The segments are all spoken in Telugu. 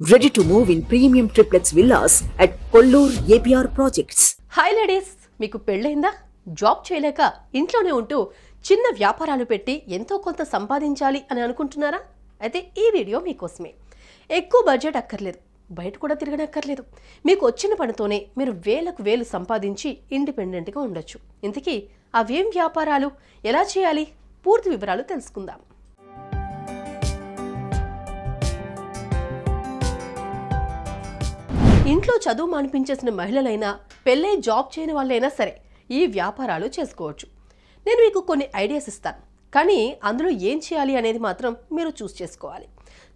Ready to move in premium triplets villas at Kollur APR projects hi ladies మీకు పెళ్ళైందా? జాబ్ చేయలేక ఇంట్లోనే ఉంటూ చిన్న వ్యాపారాలు పెట్టి ఎంతో కొంత సంపాదించాలి అని అనుకుంటున్నారా? అయితే ఈ వీడియో మీకోసమే. ఎక్కువ బడ్జెట్ అక్కర్లేదు. బయట కూడా తిరగనక్కర్లేదు. మీకు వచ్చిన పనితోనే మీరు వేలకు వేలు సంపాదించి ఇండిపెండెంట్గా ఉండొచ్చు. ఇంతకీ అవేం వ్యాపారాలు? ఎలా చేయాలి? పూర్తి వివరాలు తెలుసుకుందాం. ఇంట్లో చదువు మానిపించేసిన మహిళలైనా పెళ్ళై జాబ్ చేయని వాళ్ళైనా సరే ఈ వ్యాపారాలు చేసుకోవచ్చు. నేను మీకు కొన్ని ఐడియాస్ ఇస్తాను. కానీ అందులో ఏం చేయాలి అనేది మాత్రం మీరు చూస్ చేసుకోవాలి.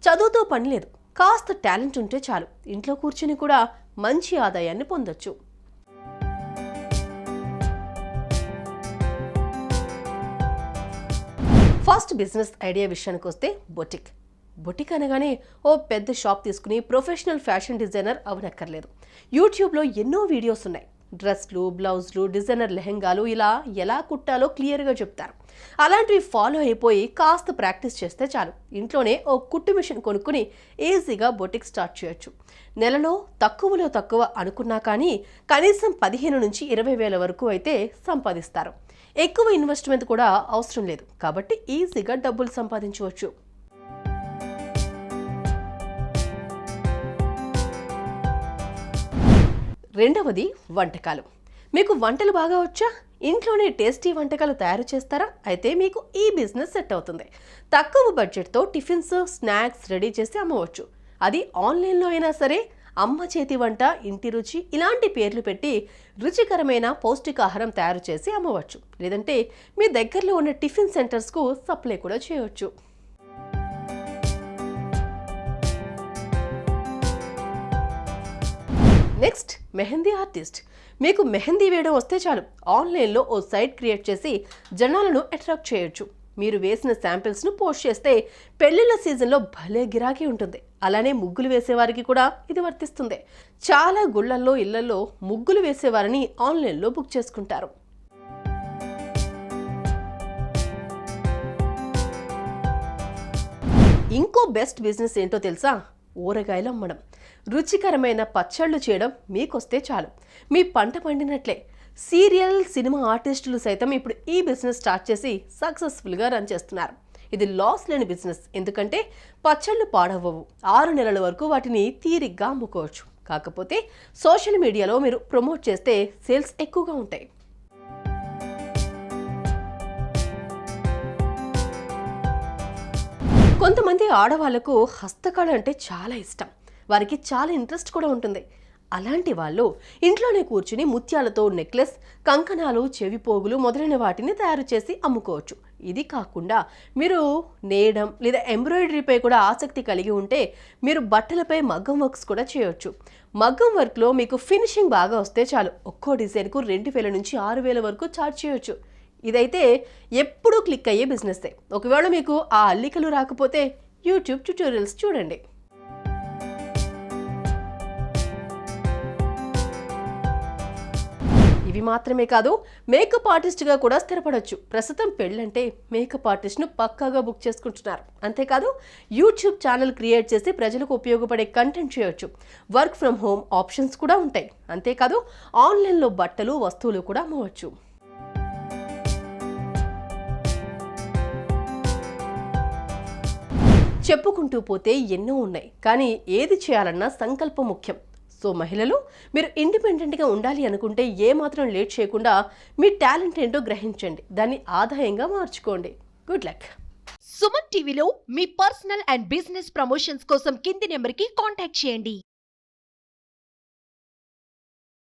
చదువుతో పని లేదు. కాస్త టాలెంట్ ఉంటే చాలు. ఇంట్లో కూర్చుని కూడా మంచి ఆదాయాన్ని పొందొచ్చు. ఫస్ట్ బిజినెస్ ఐడియా విషయానికి వస్తే బొటిక్. బొటిక్ అనగానే ఓ పెద్ద షాప్ తీసుకుని ప్రొఫెషనల్ ఫ్యాషన్ డిజైనర్ అవనక్కర్లేదు. యూట్యూబ్లో ఎన్నో వీడియోస్ ఉన్నాయి. డ్రెస్లు బ్లౌజ్లు డిజైనర్ లెహెంగాలు ఇలా ఎలా కుట్టాలో క్లియర్గా చెప్తారు. అలాంటివి ఫాలో అయిపోయి కాస్త ప్రాక్టీస్ చేస్తే చాలు. ఇంట్లోనే ఓ కుట్టు మిషన్ కొనుక్కుని ఈజీగా బొటిక్ స్టార్ట్ చేయొచ్చు. నెలలో తక్కువలో తక్కువ అనుకున్నా కానీ కనీసం పదిహేను నుంచి ఇరవై వేల వరకు అయితే సంపాదిస్తారు. ఎక్కువ ఇన్వెస్ట్మెంట్ కూడా అవసరం లేదు. కాబట్టి ఈజీగా డబ్బులు సంపాదించవచ్చు. రెండవది వంటకాలు. మీకు వంటలు బాగా వచ్చా? ఇంట్లోనే టేస్టీ వంటకాలు తయారు చేస్తారా? అయితే మీకు ఈ బిజినెస్ సెట్ అవుతుంది. తక్కువ బడ్జెట్తో టిఫిన్స్ స్నాక్స్ రెడీ చేసి అమ్మవచ్చు. అది ఆన్లైన్లో అయినా సరే అమ్మ చేతి వంట ఇంటి రుచి ఇలాంటి పేర్లు పెట్టి రుచికరమైన పౌష్టికాహారం తయారు చేసి అమ్మవచ్చు. లేదంటే మీ దగ్గరలో ఉన్న టిఫిన్ సెంటర్స్కు సప్లై కూడా చేయవచ్చు. Next mehndi artist. మీకు మెహందీ వేయడం వస్తే చాలు ఆన్లైన్లో ఓ సైట్ క్రియేట్ చేసి జనాలను అట్రాక్ట్ చేయొచ్చు. మీరు వేసిన శాంపిల్స్ను పోస్ట్ చేస్తే పెళ్ళిళ్ళ సీజన్లో భలే గిరాకీ ఉంటుంది. అలానే ముగ్గులు వేసేవారికి కూడా ఇది వర్తిస్తుంది. చాలా గుళ్ళల్లో ఇళ్ళలో ముగ్గులు వేసేవారిని ఆన్లైన్లో బుక్ చేసుకుంటారు. ఇంకో బెస్ట్ బిజినెస్ ఏంటో తెలుసా? ఊరగాయలు అమ్మడం. రుచికరమైన పచ్చళ్ళు చేయడం మీకొస్తే చాలు. మీ పంట పండినట్లే. సీరియల్ సినిమా ఆర్టిస్టులు సైతం ఇప్పుడు ఈ బిజినెస్ స్టార్ట్ చేసి సక్సెస్ఫుల్గా రన్ చేస్తున్నారు. ఇది లాస్ లేని బిజినెస్. ఎందుకంటే పచ్చళ్ళు పాడవవు ఆరు నెలల వరకు వాటిని తీరిగ్గా అమ్ముకోవచ్చు. కాకపోతే సోషల్ మీడియాలో మీరు ప్రమోట్ చేస్తే సేల్స్ ఎక్కువగా ఉంటాయి. కొంతమంది ఆడవాళ్ళకు హస్తకళ అంటే చాలా ఇష్టం. వారికి చాలా ఇంట్రెస్ట్ కూడా ఉంటుంది. అలాంటి వాళ్ళు ఇంట్లోనే కూర్చుని ముత్యాలతో నెక్లెస్ కంకణాలు చెవిపోగులు మొదలైన వాటిని తయారు చేసి అమ్ముకోవచ్చు. ఇది కాకుండా మీరు నేయడం లేదా ఎంబ్రాయిడరీపై కూడా ఆసక్తి కలిగి ఉంటే మీరు బట్టలపై మగ్గం వర్క్స్ కూడా చేయవచ్చు మగ్గం వర్క్లో మీకు ఫినిషింగ్ బాగా వస్తే చాలు. ఒక్కో డిజైన్కు రెండు వేల నుంచి ఆరు వేల వరకు ఛార్జ్ చేయొచ్చు. ఇదైతే ఎప్పుడూ క్లిక్ అయ్యే బిజినెస్సే. ఒకవేళ మీకు ఆ అల్లికలు రాకపోతే యూట్యూబ్ ట్యూటోరియల్స్ చూడండి. ఇవి మాత్రమే కాదు మేకప్ ఆర్టిస్ట్గా కూడా స్థిరపడవచ్చు ప్రస్తుతం పెళ్ళంటే మేకప్ ఆర్టిస్ట్ను పక్కాగా బుక్ చేసుకుంటున్నారు. అంతేకాదు యూట్యూబ్ ఛానల్ క్రియేట్ చేసి ప్రజలకు ఉపయోగపడే కంటెంట్ చేయొచ్చు. వర్క్ ఫ్రమ్ హోమ్ ఆప్షన్స్ కూడా ఉంటాయి. అంతేకాదు ఆన్లైన్లో బట్టలు వస్తువులు కూడా అమ్మవచ్చు. చెప్పుకుంటూ పోతే ఎన్నో ఉన్నాయి. కానీ ఏది చేయాలన్నా సంకల్పం ముఖ్యం. సో మహిళలు మీరు ఇండిపెండెంట్గా ఉండాలి అనుకుంటే ఏమాత్రం లేట్ చేయకుండా మీ టాలెంట్ ఏంటో గ్రహించండి. దాన్ని ఆదాయంగా మార్చుకోండి. Good luck. సుమన్ టీవీలో మీ పర్సనల్ అండ్ బిజినెస్ ప్రమోషన్స్ కోసం కింది నెంబర్కి కాంటాక్ట్ చేయండి.